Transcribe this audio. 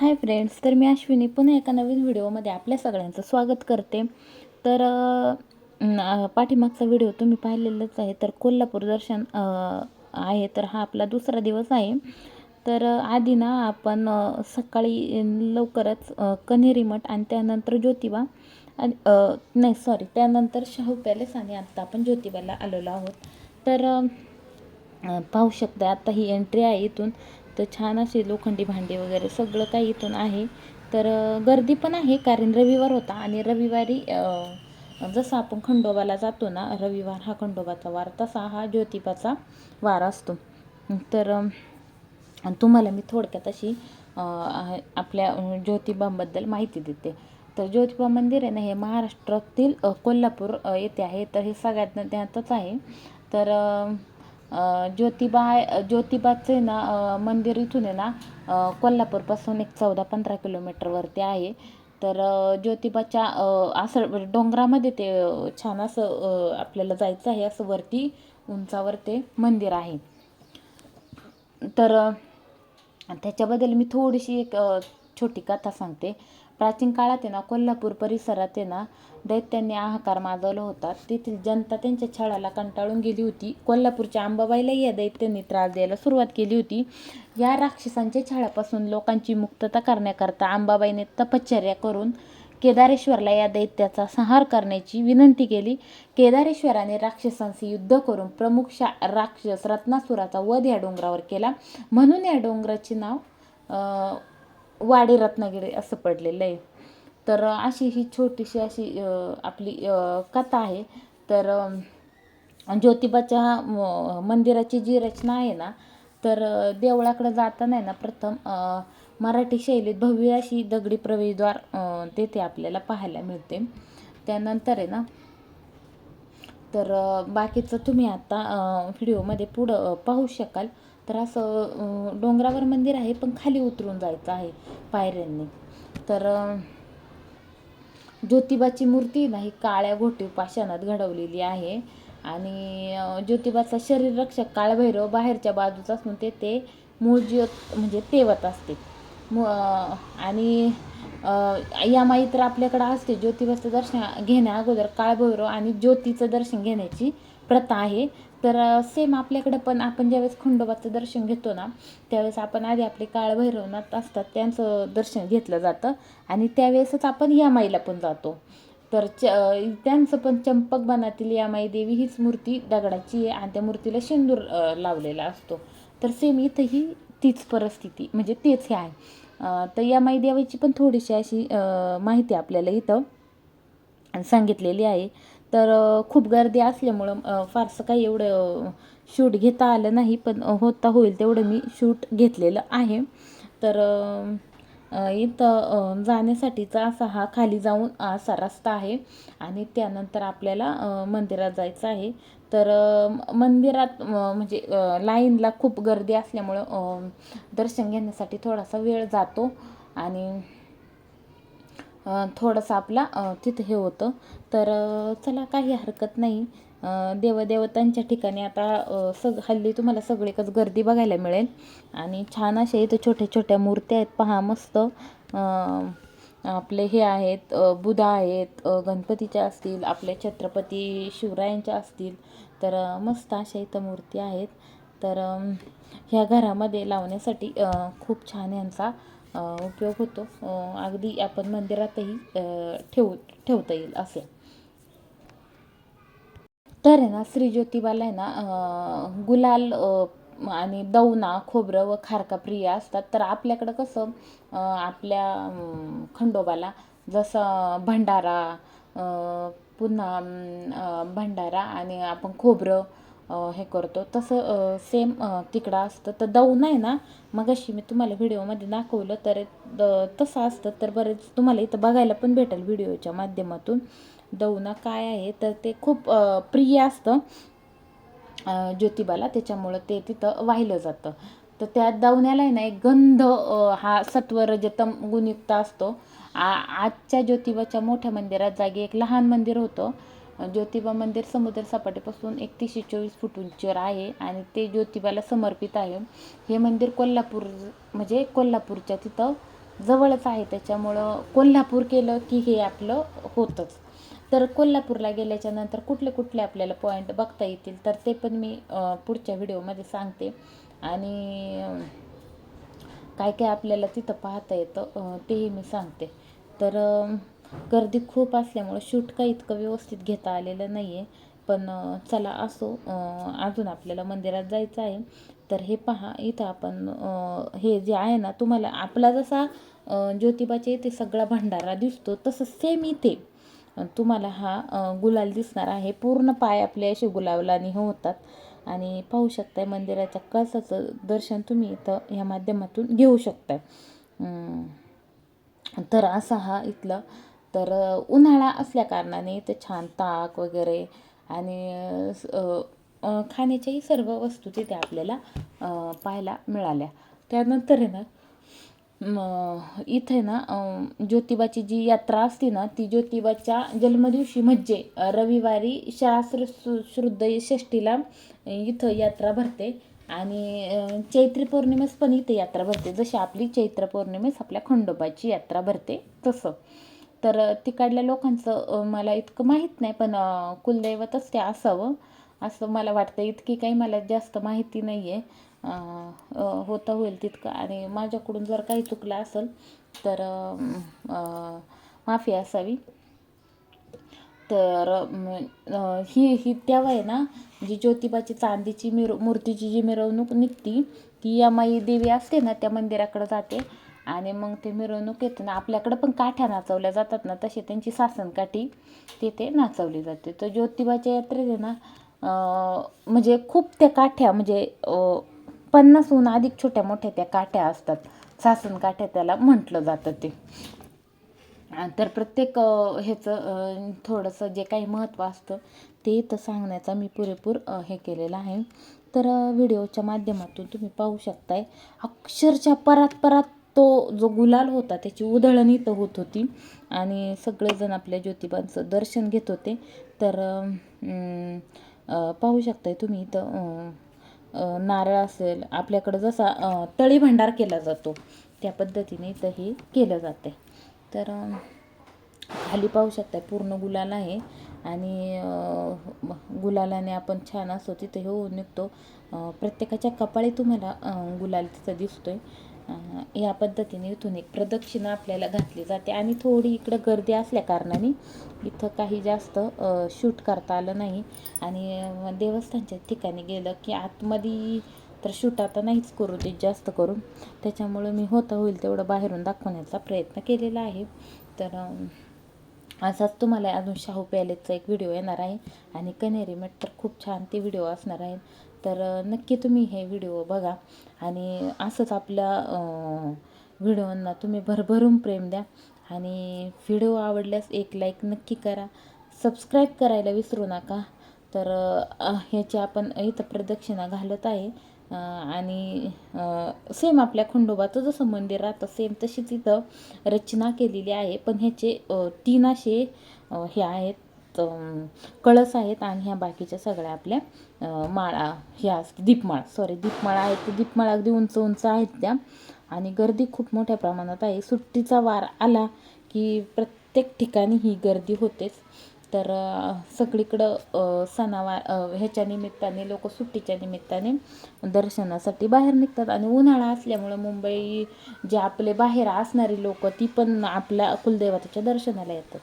Hi friends तर मी अश्विनी पुन्हा एका नवीन व्हिडिओमध्ये आपल्या सगळ्यांचं स्वागत करते. तर पाठीमागचा व्हिडिओ तुम्ही पाहिलेलाच आहे तर कोल्हापूर दर्शन आहे तर हा आपला दुसरा दिवस आहे. तर आधी ना आपण सकाळी लवकरच कन्हेरी मठ आणि त्यानंतर ज्योतिबा आणि नाही सॉरी त्यानंतर शाहू पॅलेस आणि आत्ता आपण ज्योतिबाला आलेलो आहोत. तर पाहू शकता आता ही एंट्री आहे इथून. तर छान असे लोखंडी भांडे वगैरे सगळं काही इथून आहे. तर गर्दी पण आहे कारण रविवार होता आणि रविवारी जसं आपण खंडोबाला जातो ना रविवार हा खंडोबाचा वार तसा हा ज्योतिबाचा वार असतो. तर तुम्हाला मी थोडक्यात अशी आपल्या ज्योतिबाबद्दल माहिती देते. तर ज्योतिबा मंदिर आहे ना हे महाराष्ट्रातील कोल्हापूर येथे आहे. तर हे सगळ्यात त्यातच आहे. तर ज्योतिबा ज्योतिबाचे ना मंदिर इथून आहे ना कोल्हापूरपासून एक चौदा पंधरा किलोमीटरवरती आहे. तर ज्योतिबाच्या असं डोंगरामध्ये ते छान असं आपल्याला जायचं आहे असं वरती उंचावर ते मंदिर आहे. तर त्याच्याबद्दल मी थोडीशी एक छोटी कथा सांगते. प्राचीन काळात आहे ना कोल्हापूर परिसरात आहे ना दैत्यांनी हाहाकार माजवला होता. तेथील जनता त्यांच्या छळाला कंटाळून गेली होती. कोल्हापूरच्या अंबाबाईलाही या दैत्यांनी त्रास द्यायला सुरुवात केली होती. या राक्षसांच्या छळापासून लोकांची मुक्तता करण्याकरता अंबाबाईने तपश्चर्या करून केदारेश्वरला या दैत्याचा संहार करण्याची विनंती केली. केदारेश्वराने राक्षसांशी युद्ध करून प्रमुख शा राक्षस रत्नासुराचा वध या डोंगरावर केला. म्हणून या डोंगराचे नाव वाडी रत्नागिरी असं पडलेलं आहे. तर अशी ही छोटीशी अशी आपली कथा आहे. तर ज्योतिबाच्या मंदिराची जी रचना आहे ना तर देवळाकडे जाताना आहे ना प्रथम मराठी शैलीत भव्य अशी दगडी प्रवेशद्वार तेथे आपल्याला पाहायला मिळते. त्यानंतर आहे ना तर बाकीचं तुम्ही आता व्हिडिओमध्ये पुढं पाहू शकाल. तर असं डोंगरावर मंदिर आहे पण खाली उतरून जायचं आहे पायऱ्यांनी. तर ज्योतिबाची मूर्ती ना ही काळ्या घोटीव पाषाणात घडवलेली आहे. आणि ज्योतिबाचा शरीर रक्षक काळभैरव बाहेरच्या बाजूच असून ते ते मूळ ज्योत म्हणजे तेवत असते. मु आणि अ, या तर आपल्याकडं असते. ज्योतिबाचं दर्शन घेण्या अगोदर काळभैरव आणि ज्योतीचं दर्शन घेण्याची प्रथा आहे. तर सेम आपल्याकडं पण आपण ज्यावेळेस खंडोबाचं दर्शन घेतो ना त्यावेळेस आपण आधी आपले काळभैरवनाथ असतात त्यांचं दर्शन घेतलं जातं आणि त्यावेळेसच आपण यामाईला पण जातो. तर च त्यांचं पण चंपक बनातील यामाई देवी हीच मूर्ती दगडाची आहे आणि त्या मूर्तीला शेंदूर लावलेला असतो. तर सेम इथंही तीच परिस्थिती म्हणजे तेच हे आहे. तर यामाई देवाची पण थोडीशी अशी माहिती आपल्याला इथं सांगितलेली आहे. तर खूप गर्दी असल्यामुळं फारसं काही एवढं शूट घेता आलं नाही पण होता होईल तेवढं मी शूट घेतलेलं आहे. तर इथं जाण्यासाठीचा असा हा खाली जाऊन असा रस्ता आहे आणि त्यानंतर आपल्याला मंदिरात जायचं आहे. तर मंदिरात म्हणजे लाईनला खूप गर्दी असल्यामुळं दर्शन घेण्यासाठी थोडासा वेळ जातो आणि थोडंसं आपला तिथं हे होतं. तर चला काही हरकत नाही. देवदेवतांच्या ठिकाणी आता सग हल्ली तुम्हाला सगळीकच गर्दी बघायला मिळेल. आणि छान अशा इथं छोट्या छोट्या मूर्त्या आहेत. पहा मस्त आपले हे आहेत बुधा आहेत गणपतीच्या असतील आपले छत्रपती शिवरायांच्या असतील. तर मस्त अशा इथं मूर्ती आहेत. तर ह्या घरामध्ये लावण्यासाठी खूप छान यांचा उपयोग होतो. अगदी आपण मंदिरातही ठेवू ठेवता येईल असे. तर आहे ना श्री ज्योतिबाला आहे ना गुलाल आणि दवना खोबरं व खारका प्रिय असतात. तर आपल्याकडं कसं आपल्या खंडोबाला जसं भंडारा पुन्हा भंडारा आणि आपण खोबरं हे करतो. तसं सेम तिकडं असतं. तर दौन आहे ना? मग अशी मी तुम्हाला व्हिडिओमध्ये दाखवलं तर द- तसं असतं. तर बरेच तुम्हाला इथं बघायला पण भेटेल व्हिडिओच्या माध्यमातून. दौना काय आहे? तर ते खूप प्रिय असतं ज्योतिबाला. त्याच्यामुळं ते तिथं वाहिलं जातं. तर त्या दवण्याला आहे ना एक गंध हा सत्वरजतम गुणयुक्त असतो. आ आजच्या ज्योतिबाच्या मोठ्या मंदिरात जागी एक लहान मंदिर होतं. ज्योतिबा मंदिर समुद्र सपाटीपासून एकतीसशे चोवीस फूट उंचीवर आहे आणि ते ज्योतिबाला समर्पित आहे. हे मंदिर कोल्हापूर म्हणजे कोल्हापूरच्या तिथं जवळच आहे. त्याच्यामुळं कोल्हापूर केलं की हे आपलं होतंच. तर कोल्हापूरला गेल्याच्यानंतर कुठले कुठले आपल्याला पॉईंट बघता येतील तर ते पण मी पुढच्या व्हिडिओमध्ये सांगते. आणि काय काय आपल्याला तिथं पाहता येतं तेही मी सांगते. तर गर्दी खूप असल्यामुळं शूट काही इतकं व्यवस्थित घेता आलेलं नाही आहे पण चला असो अजून आपल्याला मंदिरात जायचं आहे. तर हे पहा इथं आपण हे जे आहे ना तुम्हाला आपला जसा ज्योतिबाचे ज्योतिबाच्या इथे सगळा भंडारा दिसतो तसं सेम इथे. तुम्हाला हा गुलाल दिसणार आहे. पूर्ण पाय आपले असे गुलालाने हे होतात. आणि पाहू शकताय मंदिराच्या कळसाचं दर्शन तुम्ही इथं ह्या माध्यमातून घेऊ शकताय. तर असा हा इथला तर उन्हाळा असल्या कारणाने छान ताक वगैरे आणि स- खाण्याच्याही सर्व वस्तू तिथे आपल्याला पाहायला मिळाल्या. त्यानंतर आहे ना इथे ना ज्योतिबाची जी यात्रा असते ना ती ज्योतिबाच्या जन्मदिवशी म्हणजे रविवारी शास्त्र शुद्ध षष्टीला इथं यात्रा भरते आणि चैत्री पौर्णिमेस पण इथे यात्रा भरते. जशी आपली चैत्र पौर्णिमेस आपल्या खंडोबाची यात्रा भरते तसं. तर तिकडल्या लोकांचं मला इतकं माहीत नाही पण कुलदैवतच ते असावं. असं मला वाटतं. इतकी काही मला जास्त माहिती नाही आहे होता होईल तितकं. आणि माझ्याकडून जर काही चुकलं असेल तर माफी असावी. तर ही ही तेव्हा आहे ना जी ज्योतिबाची चांदीची मिर मूर्तीची जी मिरवणूक निघती ती यमाई देवी असते ना त्या मंदिराकडे जाते. आणि मग ते मिरवणूक येते ना आपल्याकडं पण काठ्या नाचवल्या जातात ना तशी त्यांची सासनकाठी तिथे नाचवली जाते. तर ज्योतिबाच्या यात्रेत आहे ना म्हणजे खूप त्या काठ्या म्हणजे पन्नासहून अधिक छोट्या मोठ्या त्या काठ्या असतात. सासन काठ्या त्याला म्हटलं जातं ते. आणि तर प्रत्येक ह्याचं थोडंसं जे काही महत्त्व असतं ते इथं सांगण्याचा मी पुरेपूर हे केलेलं आहे. तर व्हिडिओच्या माध्यमातून तुम्ही पाहू शकताय अक्षरशः परात परात तो जो गुलाल होता त्याची उधळण इथं होत होती. आणि सगळेजण आपल्या ज्योतिबांचं दर्शन घेत होते. तर पाहू शकताय तुम्ही इथं नारळ असेल आपल्याकडं जसा तळी भंडार केला जातो त्या पद्धतीने इथं हे केलं जाते तर खाली पाहू शकता पूर्ण गुलाल आहे. आणि गुलालाने आपण छान असतो तिथे हे होऊन निघतो. प्रत्येकाच्या कपाळी तुम्हाला गुलाल तिथं दिसतोय. या पद्धतीने इथून एक प्रदक्षिणा आपल्याला घातली जाते. आणि थोडी इकडं गर्दी असल्या कारणाने इथं काही जास्त शूट करता आलं नाही. आणि देवस्थानच्या ठिकाणी गेलं की आतमध्ये तर शूट आता नाहीच करू देत जास्त करून. त्याच्यामुळं मी होता होईल तेवढं बाहेरून दाखवण्याचा प्रयत्न केलेला आहे. तर असाच तुम्हाला अजून शाहू पॅलेसचा एक व्हिडिओ येणार आहे. आणि कनेरी मठ तर खूप छान ते व्हिडिओ असणार आहेत तर नक्की तुम्ही हे व्हिडिओ बघा. आणि असंच आपल्या व्हिडिओंना तुम्ही भरभरून प्रेम द्या. आणि व्हिडिओ आवडल्यास एक लाईक नक्की करा. सबस्क्राईब करायला विसरू नका. तर ह्याची आपण इथं प्रदक्षिणा घालत आहे. आणि सेम आपल्या खंडोबाचं जसं मंदिर राहतं सेम तशीच इथं रचना केलेली आहे. पण ह्याचे तीन असे हे आहेत. कळस आहेत आणि ह्या बाकीच्या सगळ्या आपल्या माळा ह्या दीपमाळ सॉरी दीपमाळा आहेत. ते दीपमाळा अगदी उंच उंच आहेत त्या. आणि गर्दी खूप मोठ्या प्रमाणात आहे. सुट्टीचा वार आला की प्रत्येक ठिकाणी ही गर्दी होतेच. तर सगळीकडं सणावार ह्याच्या निमित्ताने लोक सुट्टीच्या निमित्ताने दर्शनासाठी बाहेर निघतात. आणि उन्हाळा असल्यामुळं मुंबई जे आपले बाहेर असणारी लोक ती पण आपल्या कुलदेवताच्या दर्शनाला येतात.